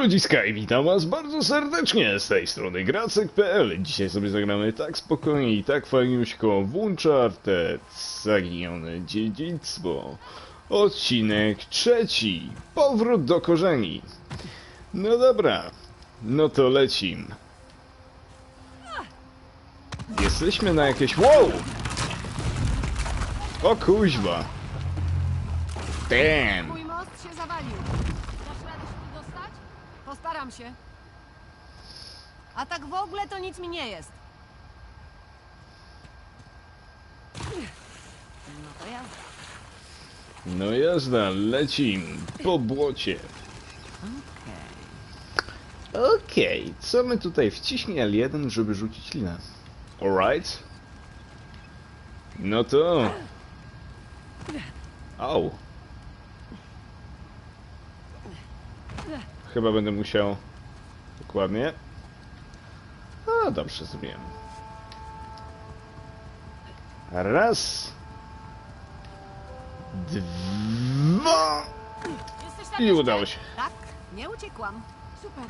Ludziska i witam was bardzo serdecznie z tej strony Gracek.pl Dzisiaj sobie zagramy tak spokojnie i tak fajniuśko w Uncharted Zaginione Dziedzictwo Odcinek trzeci Powrót do korzeni No dobra, no to lecim Jesteśmy na jakieś... Wow! O kuźwa Damn! Mój most się zawalił. Dostać? Postaram się. A tak w ogóle to nic mi nie jest. No to ja. No jazda, lecim po błocie. Okej, co my tutaj wciśnij L1, żeby rzucić linę? Alright. No to... Au. Chyba będę musiał... Dokładnie. A, dobrze zrobiłem. Raz. Dwa. I udało się. Tak, nie uciekłam. Super.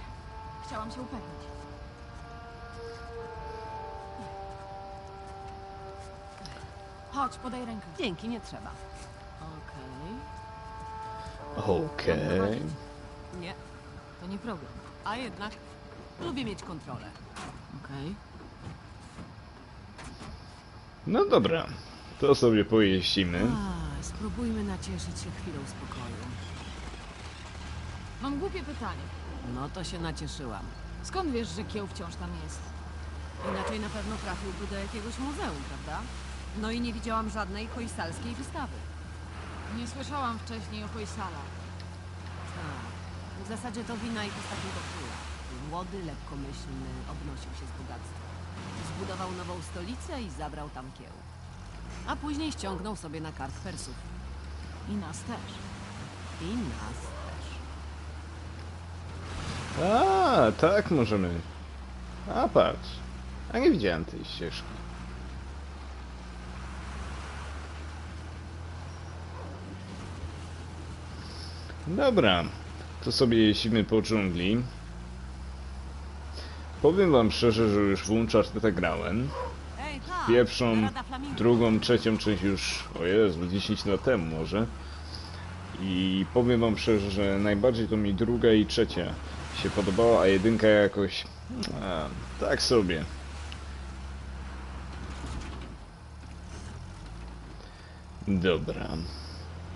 Chciałam się upewnić. Chodź, podaj rękę. Dzięki, nie trzeba. Okej. Okej. Nie, to nie problem. A jednak lubię mieć kontrolę. Okej. No dobra, to sobie pojeździmy. A, spróbujmy nacieszyć się chwilą spokoju. Mam głupie pytanie. No to się nacieszyłam. Skąd wiesz, że kieł wciąż tam jest? Inaczej na pewno trafiłby do jakiegoś muzeum, prawda? No i nie widziałam żadnej hojsalskiej wystawy. Nie słyszałam wcześniej o Hojsala. W zasadzie to wina ich ostatniego króla. Młody, lekkomyślny, obnosił się z bogactwa. Zbudował nową stolicę i zabrał tam kieł. A później ściągnął sobie na kark Persów. I nas też. I nas też. A, tak możemy. A patrz. A nie widziałem tej ścieżki. Dobra, to sobie jeździmy po dżungli. Powiem wam szczerze, że już w Uncharted grałem. Tak! Pierwszą, drugą, trzecią część już, o Jezu, 10 lat temu może. I powiem wam szczerze, że najbardziej to mi druga i trzecia się podobała, a jedynka jakoś... A, tak sobie. Dobra.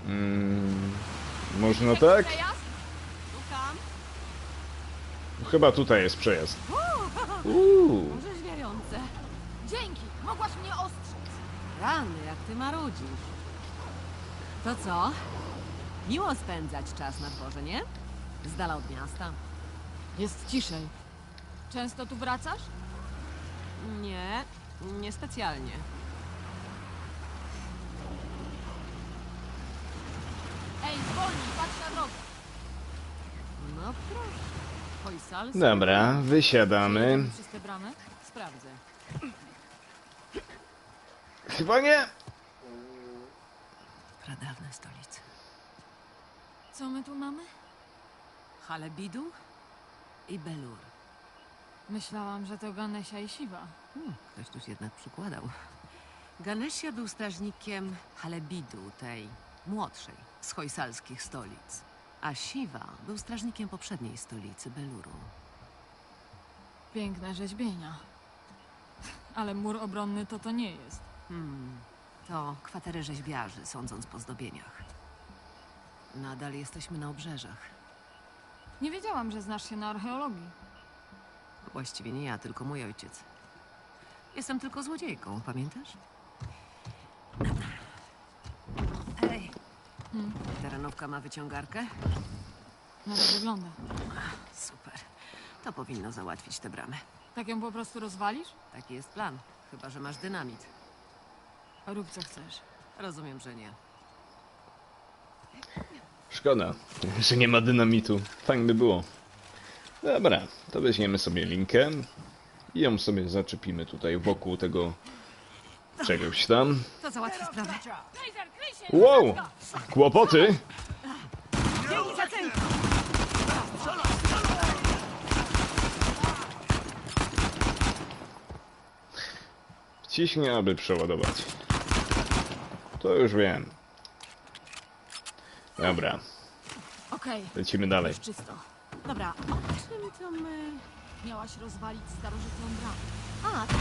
Mm, można tak? Chyba tutaj jest przejazd. Uuu. Dzięki! Mogłaś mnie ostrzec. Rany, jak ty marudzisz. To co? Miło spędzać czas na dworze, nie? Z dala od miasta. Jest ciszej. Często tu wracasz? Nie, niespecjalnie. Ej, zwolnij, patrz na drogę. No proszę. Hojsal? Dobra, wysiadamy. Przez? Sprawdzę. Chyba nie. Pradawne stolice. Co my tu mamy? Halebidu i Belur. Myślałam, że to Ganesia i Siwa. Hmm, ktoś tu się jednak przykładał. Ganesia był strażnikiem Halebidu, tej młodszej z hojsalskich stolic. A Siwa był strażnikiem poprzedniej stolicy, Beluru. Piękne rzeźbienia. Ale mur obronny to to nie jest. Hmm, to kwatery rzeźbiarzy, sądząc po zdobieniach. Nadal jesteśmy na obrzeżach. Nie wiedziałam, że znasz się na archeologii. Właściwie nie ja, tylko mój ojciec. Jestem tylko złodziejką, pamiętasz? Ej, Hmm. Terenówka ma wyciągarkę? Na to wygląda. Super. To powinno załatwić tę bramę. Tak ją po prostu rozwalisz? Taki jest plan. Chyba, że masz dynamit. Rób co chcesz. Rozumiem, że nie. Szkoda, że nie ma dynamitu. Fajnie by było. Dobra, to weźmiemy sobie linkę i ją sobie zaczepimy tutaj wokół tego czegoś tam. To załatwi sprawę. Wow! Kłopoty! Ciśnie, aby przeładować. To już wiem. Dobra. Okej. Lecimy dalej. Już. Dobra, o czym to my... Miałaś rozwalić starożytną bramę. A, tak.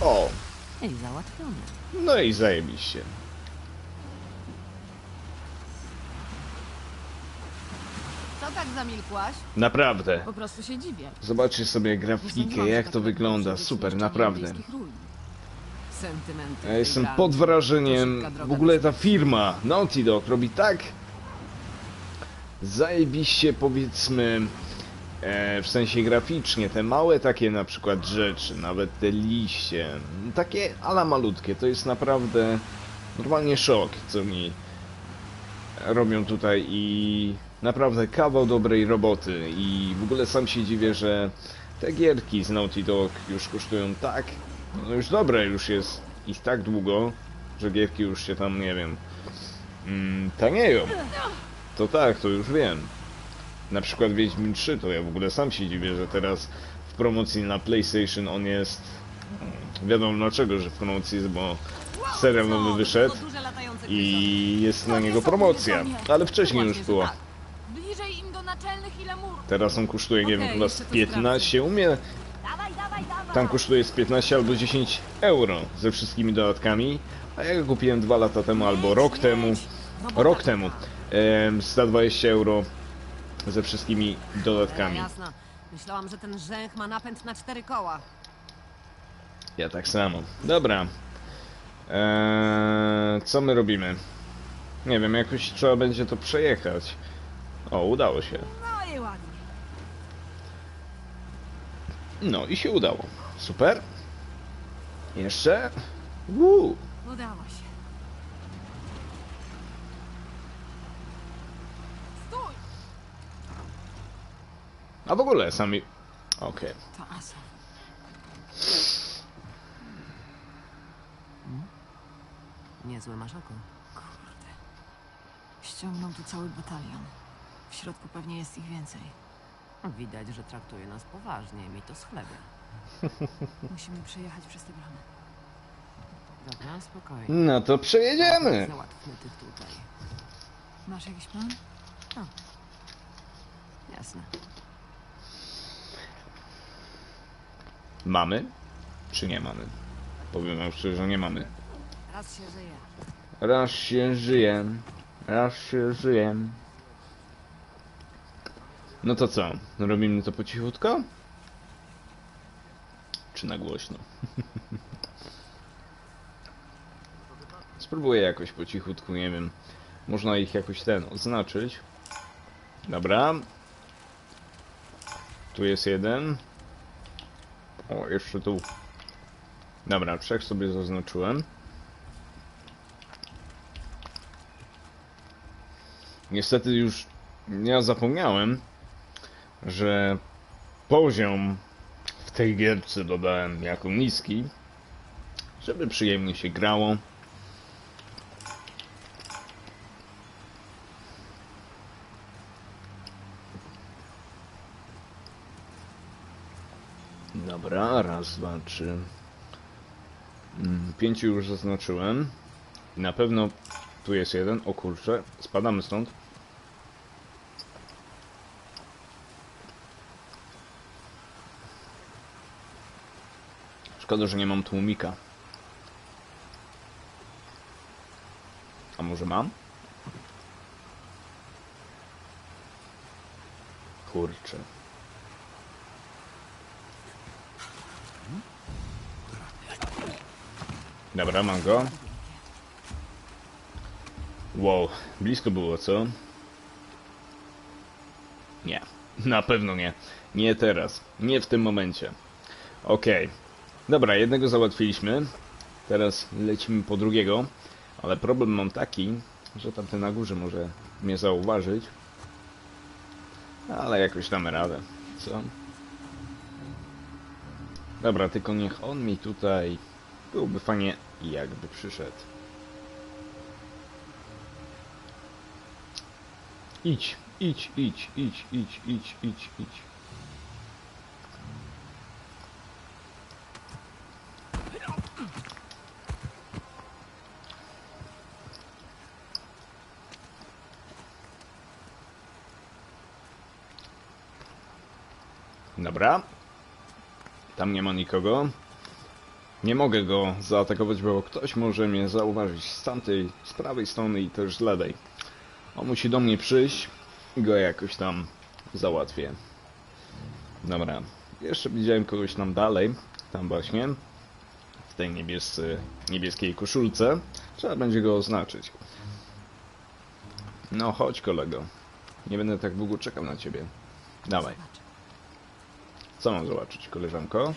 O, ej, załatwione. no i zajebiście. Co tak zamilkłaś? Naprawdę. Po prostu się dziwię. Zobaczcie sobie grafikę, jak tak to wygląda. Super, naprawdę. Sentymenty. Ja jestem pod wrażeniem. W ogóle ta firma Naughty Dog robi tak zajebiście powiedzmy e, w sensie graficznie te małe takie na przykład rzeczy, nawet te liście, takie ala malutkie, to jest naprawdę normalnie szok, co mi robią tutaj i naprawdę kawał dobrej roboty i w ogóle sam się dziwię, że te gierki z Naughty Dog już kosztują tak, no już dobre już jest ich tak długo, że gierki już się tam, nie wiem, mm, tanieją. To tak, to już wiem. Na przykład Wiedźmin 3, to ja w ogóle sam się dziwię, że teraz w promocji na PlayStation on jest... mm, Wiadomo dlaczego, że w promocji jest, bo serial Co? nowy wyszedł było i jest na niego promocja. Ale wcześniej już była. tak. Teraz on kosztuje, nie wiem, chyba z jeszcze to 15, u mnie Dawaj, dawaj, dawaj. tam kosztuje z 15 albo 10 euro ze wszystkimi dodatkami, a ja go kupiłem dwa lata temu albo rok temu, No rok tak, temu, tak. em, 120 euro ze wszystkimi E, dodatkami. jasne. Myślałam, że ten rzęch ma napęd na cztery koła. Ja tak samo. Dobra. Eee, co my robimy? Nie wiem, jakoś trzeba będzie to przejechać. O, udało się. No i ładnie. No i się udało. Super. Jeszcze? Woo. Udało się. A w ogóle sami... Okej. To Asa. Niezłe masz oko. Kurde. Ściągną tu cały batalion. W środku pewnie jest ich więcej. Widać, że traktuje nas poważnie. Mi to schlebia. Musimy przejechać przez tę bramę. Dobra, spokojnie. No to przejedziemy. Załatwmy tych tutaj. Masz jakiś plan? Jasne. Mamy? Czy nie mamy? Powiem wam szczerze, że nie mamy. Raz się żyje. Raz się żyje. Raz się żyje. No to co? Robimy to po cichutko? Czy na głośno? Spróbuję jakoś po cichutku, nie wiem. Można ich jakoś ten oznaczyć. Dobra. Tu jest jeden. O, jeszcze tu. Dobra, trzech sobie zaznaczyłem. Niestety już ja zapomniałem, że poziom w tej gierce dodałem jako niski, żeby przyjemnie się grało. Dobra, raz, trzy. Mm, Pięciu już zaznaczyłem. Na pewno tu jest jeden. O kurczę, spadamy stąd. Szkoda, że nie mam tłumika. A może mam? Kurczę. Dobra, mam go. Wow, blisko było, co? Nie, na pewno nie. Nie teraz, nie w tym momencie. Okej. Dobra, jednego załatwiliśmy. Teraz lecimy po drugiego. Ale problem mam taki, że tamten na górze może mnie zauważyć. Ale jakoś damy radę, co? Dobra, tylko niech on mi tutaj... Byłoby fajnie, jakby przyszedł. Idź, idź, idź, idź, idź, idź, idź, idź. Dobra. Tam nie ma nikogo. Nie mogę go zaatakować, bo ktoś może mnie zauważyć z tamtej, z prawej strony i też z lewej. On musi do mnie przyjść i go jakoś tam załatwię. Dobra. Jeszcze widziałem kogoś tam dalej. Tam właśnie. W tej niebiescy, niebieskiej koszulce. Trzeba będzie go oznaczyć. No chodź kolego. Nie będę tak długo czekał na ciebie. Dawaj. Co mam zobaczyć, koleżanko?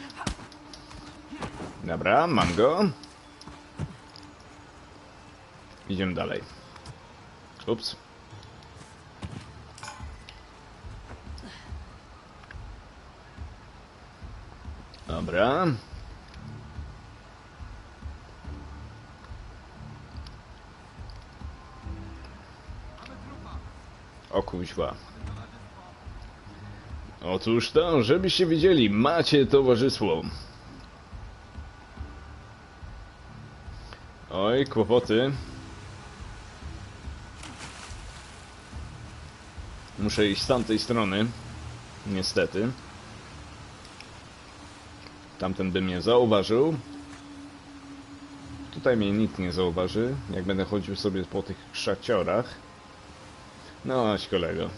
Dobra, mam go. Idziemy dalej. Ups. Dobra. O kuźwa. Otóż to, żebyście widzieli, macie towarzystwo. Oj, kłopoty. Muszę iść z tamtej strony. Niestety. Tamten by mnie zauważył. Tutaj mnie nikt nie zauważy, jak będę chodził sobie po tych krzaciorach. No chodź kolego.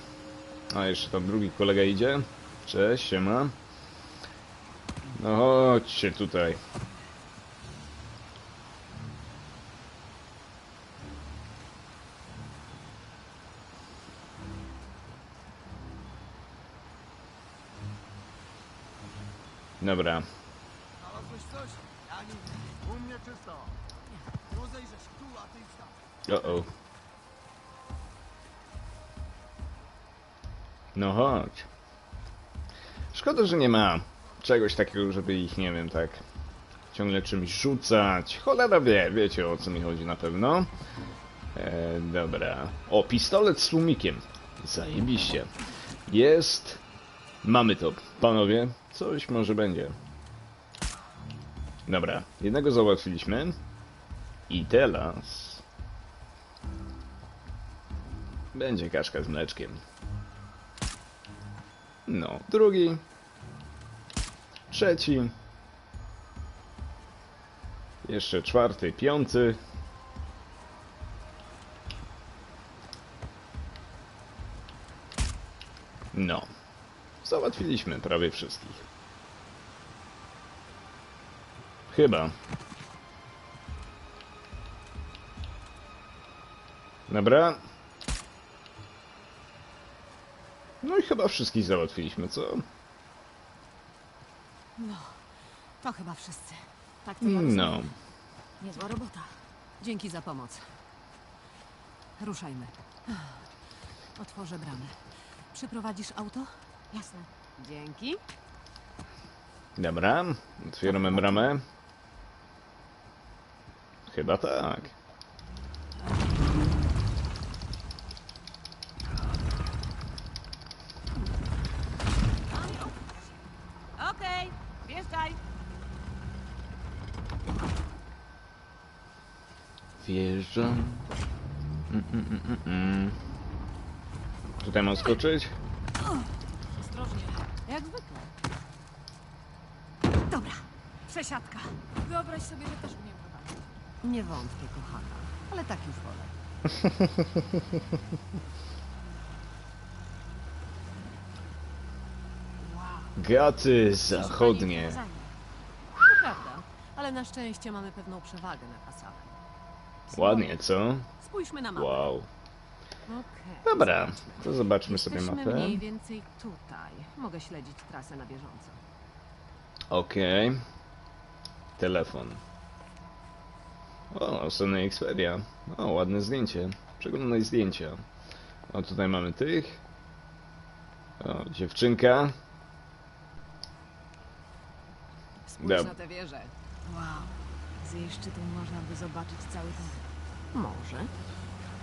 A jeszcze tam drugi kolega idzie. Cześć, siema. No chodźcie tutaj. Tam. O o. No chodź. Szkoda, że nie ma czegoś takiego, żeby ich, nie wiem, tak ciągle czymś rzucać. Cholera wie, wiecie o co mi chodzi na pewno. E, dobra. O, pistolet z tłumikiem. Zajebiście. Jest. Mamy to. Panowie, coś może będzie. Dobra, jednego załatwiliśmy. I teraz... Będzie kaszka z mleczkiem. No, drugi. Trzeci. Jeszcze czwarty, piąty. No. Załatwiliśmy prawie wszystkich. Chyba. Dobra. No i chyba wszystkich załatwiliśmy, co? No, to chyba wszyscy. Tak to ja rozumiem. No. Niezła robota. Dzięki za pomoc. Ruszajmy. Otworzę bramę. Przyprowadzisz auto? Jasne. Dzięki. Dobra. Otwieramy bramę. Chyba tak. Okej, wjeżdżaj. Wjeżdżam. Mm, mm, mm, mm, mm. Tutaj mam skoczyć? Sobie, że też umiem prowadzić. Nie wątpię, kochana. Ale tak już wolę. Wow. Gaty zachodnie. To prawda, ale na szczęście mamy pewną przewagę na kasach. Ładnie, co? Spójrzmy na mapę. Wow. Okej. Dobra, to zobaczmy sobie Jesteśmy mapę. mniej więcej tutaj. Mogę śledzić trasę na bieżąco. Okej. Telefon. O, Sony Xperia. O, ładne zdjęcie. Przeglądaj zdjęcia. O, tutaj mamy tych. O, dziewczynka. Spójrz na tę wieżę. Wow. Z jej szczytu można by zobaczyć cały ten... Może.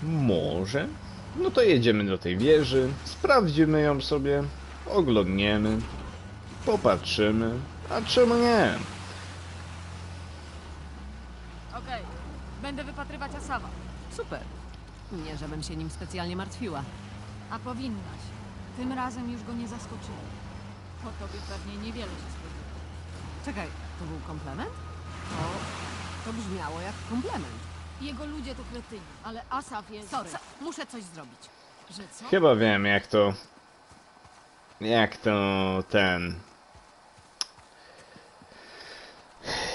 Może. No to jedziemy do tej wieży. Sprawdzimy ją sobie. Oglądniemy. Popatrzymy. A czemu nie? Okej, będę wypatrywać Asawa. Super. Nie, żebym się nim specjalnie martwiła. A powinnaś. Tym razem już go nie zaskoczyłem. Po tobie pewnie niewiele się spodziewa. Czekaj, to był komplement? To, to brzmiało jak komplement. Jego ludzie to kretyni, ale Asaf jest... Sorry, muszę coś zrobić. Że co? Chyba wiem jak to... Jak to ten...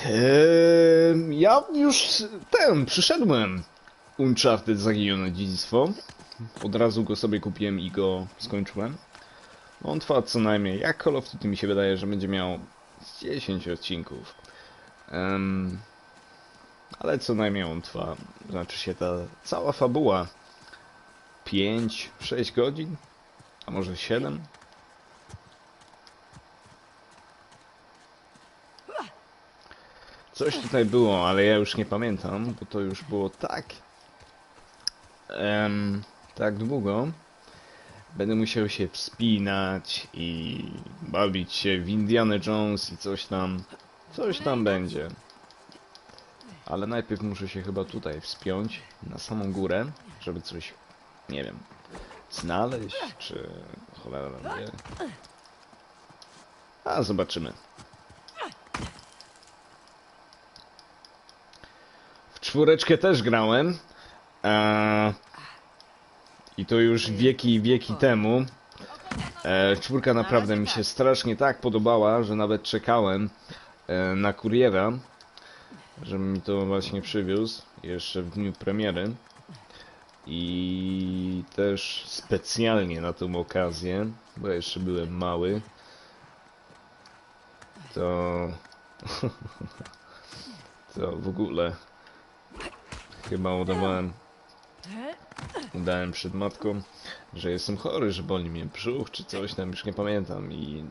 Eee, ja już ten, przyszedłem Uncharted Zaginione Dziedzictwo. Od razu go sobie kupiłem i go skończyłem. On trwa co najmniej, jak Call of Duty mi się wydaje, że będzie miał z 10 odcinków. Em, ale co najmniej on trwa, znaczy się ta cała fabuła 5, 6 godzin, a może 7. Coś tutaj było, ale ja już nie pamiętam, bo to już było tak. tak długo. Będę musiał się wspinać i bawić się w Indiana Jones i coś tam. Coś tam będzie. Ale najpierw muszę się chyba tutaj wspiąć na samą górę, żeby coś, nie wiem, znaleźć, czy cholera wie. A, zobaczymy. Czwóreczkę też grałem. E, I to już wieki i wieki temu. E, czwórka naprawdę mi się strasznie tak podobała, że nawet czekałem e, na kuriera, żeby mi to właśnie przywiózł jeszcze w dniu premiery. I też specjalnie na tą okazję, bo jeszcze byłem mały, to to w ogóle chyba udawałem udałem przed matką, że jestem chory, że boli mnie brzuch czy coś tam, już nie pamiętam i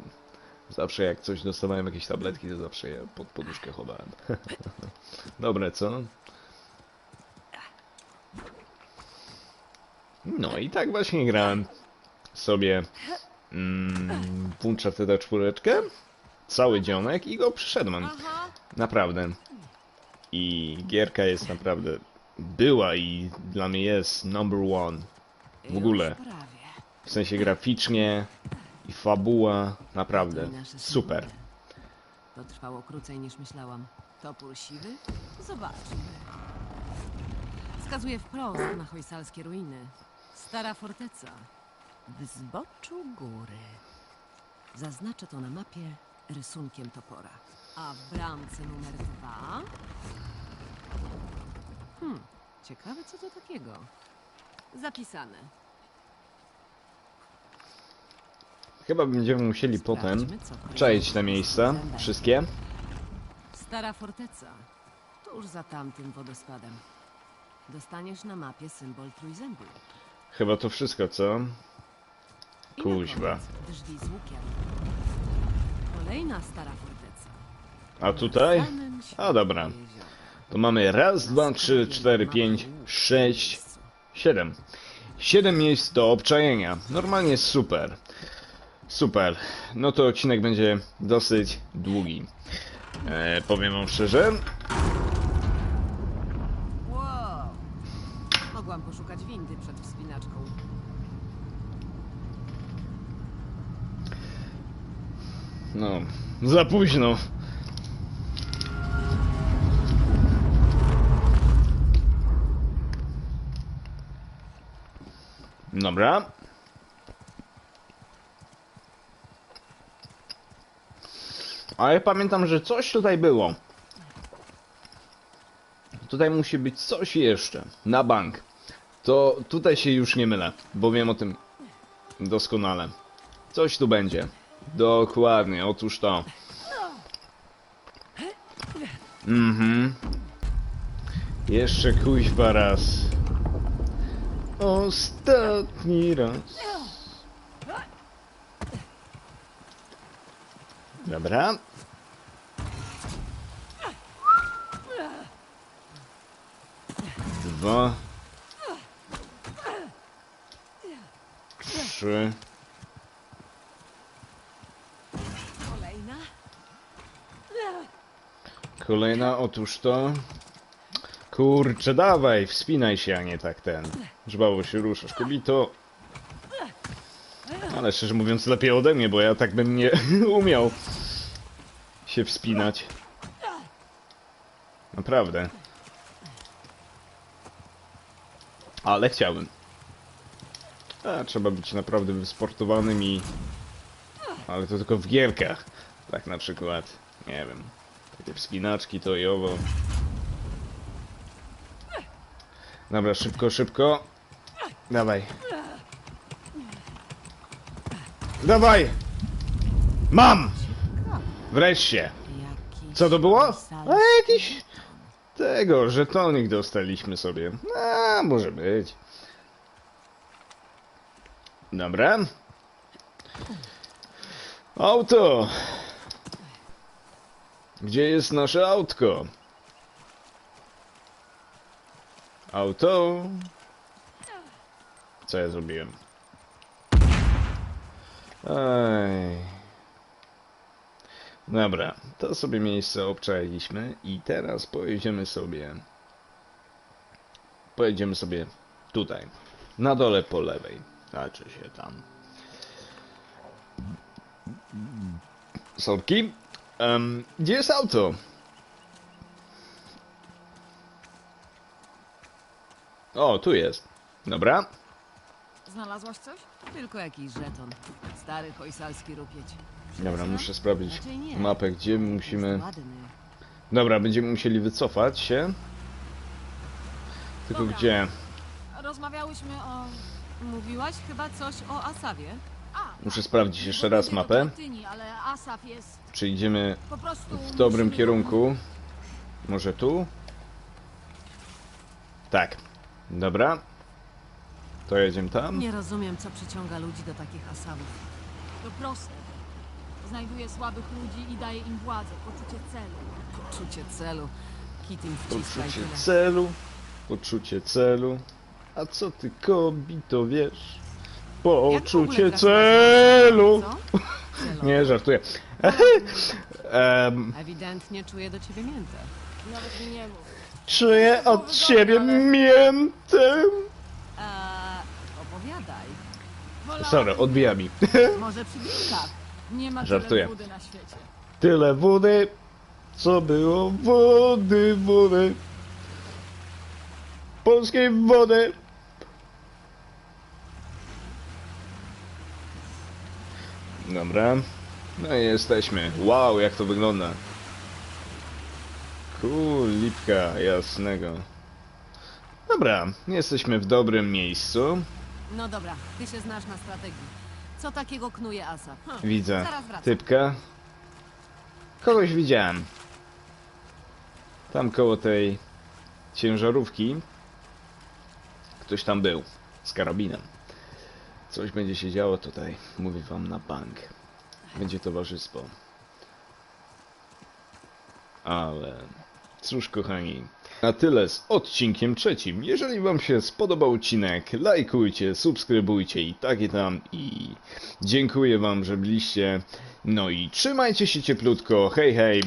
zawsze jak coś dostawałem jakieś tabletki, to zawsze je pod poduszkę chowałem. Dobre, co? No i tak właśnie grałem sobie mm, w Uncharted 4, cały dzionek i go przyszedłem. Naprawdę. I gierka jest naprawdę była i dla mnie jest number one. W ogóle. W sensie graficznie i fabuła naprawdę super. To trwało krócej niż myślałam. Topór siwy? Zobaczmy. Wskazuje wprost na hojsalskie ruiny. Stara forteca. W zboczu góry. Zaznaczę to na mapie rysunkiem topora. A w bramce numer dwa... Ciekawe co to takiego. Zapisane. Chyba będziemy musieli potem Sprawdźmy, co kryje przejść te miejsca, wszystkie. Stara forteca. Tuż za tamtym wodospadem. Dostaniesz na mapie symbol trójzębu. Chyba to wszystko, co? I Kuźwa. na koniec Drzwi z łukiem. Kolejna stara forteca. A tutaj? Samym A dobra. jeziora. To mamy raz, dwa, trzy, cztery, pięć, sześć, siedem. Siedem miejsc do obczajenia. Normalnie super. Super. No to odcinek będzie dosyć długi. E, powiem wam szczerze, Wow! Mogłam poszukać windy przed wspinaczką. no, za późno. Dobra. Ale pamiętam, że coś tutaj było. Tutaj musi być coś jeszcze. Na bank. To tutaj się już nie mylę, bo wiem o tym doskonale. Coś tu będzie. Dokładnie, otóż to. Mhm. Jeszcze kuźba raz. Ostatni raz. Dobra. Dwa. Trzy. Kolejna? Kolejna, otóż to. Kurczę, dawaj, wspinaj się, a nie tak ten. Żbało się ruszasz, kobito. Ale szczerze mówiąc lepiej ode mnie, bo ja tak bym nie umiał się wspinać. Naprawdę. Ale chciałbym. A, trzeba być naprawdę wysportowanym i... Ale to tylko w gierkach. Tak na przykład, nie wiem, takie wspinaczki to i owo. Dobra, szybko, szybko. Dawaj. Dawaj! Mam! Wreszcie. Co to było? A jakiś tego, żetonik dostaliśmy sobie. A, może być. Dobra. Auto. Gdzie jest nasze autko? Auto. Co ja zrobiłem? Ej. Dobra, to sobie miejsce obczajiliśmy i teraz pojedziemy sobie. Pojedziemy sobie tutaj. Na dole po lewej. Znaczy się tam. Sorki. Em, gdzie jest auto? O, tu jest. Dobra. Znalazłaś coś? Tylko jakiś żeton. Stary hojsalski rupieć. Dobra, muszę sprawdzić Raczej nie. mapę, gdzie musimy... Jest ładny. Dobra, będziemy musieli wycofać się. Tylko Dobra. gdzie? Rozmawiałyśmy o... Mówiłaś chyba coś o Asawie? A, Muszę sprawdzić jeszcze raz mapę. Brytyjii, ale Asaf jest Czy idziemy po prostu... w dobrym musimy- kierunku? Może tu? Tak. Dobra. To jedziemy tam. Nie rozumiem, co przyciąga ludzi do takich asawów. To proste. Znajduje słabych ludzi i daje im władzę, poczucie celu. Poczucie celu. Kit im wciska i Poczucie tyle. celu. Poczucie celu. A co ty kobito wiesz? Poczucie trafiłaś na celu. Co? Nie, żartuję. Em, Ewidentnie czuję do ciebie miętę. Nawet mi nie mów. Czuję od ciebie miętę. Eee, opowiadaj. Sorry, odbija mi. Może przy wilkach. Nie ma Żartuję. tyle wody na świecie. Tyle wody, co było wody, wody. Polskiej wody. Dobra. No i jesteśmy. Wow, jak to wygląda. Cool, lipka jasnego. Dobra, jesteśmy w dobrym miejscu. No dobra, ty się znasz na strategii. Co takiego knuje Asaf? Hm, Widzę Zaraz wracam. typka. Kogoś widziałem. Tam koło tej ciężarówki. Ktoś tam był. Z karabinem. Coś będzie się działo tutaj. Mówię wam na bank. Będzie towarzystwo. Ale... Cóż kochani, na tyle z odcinkiem trzecim. Jeżeli wam się spodobał odcinek, lajkujcie, subskrybujcie i tak i tam i dziękuję wam, że byliście. No i trzymajcie się cieplutko. Hej hej.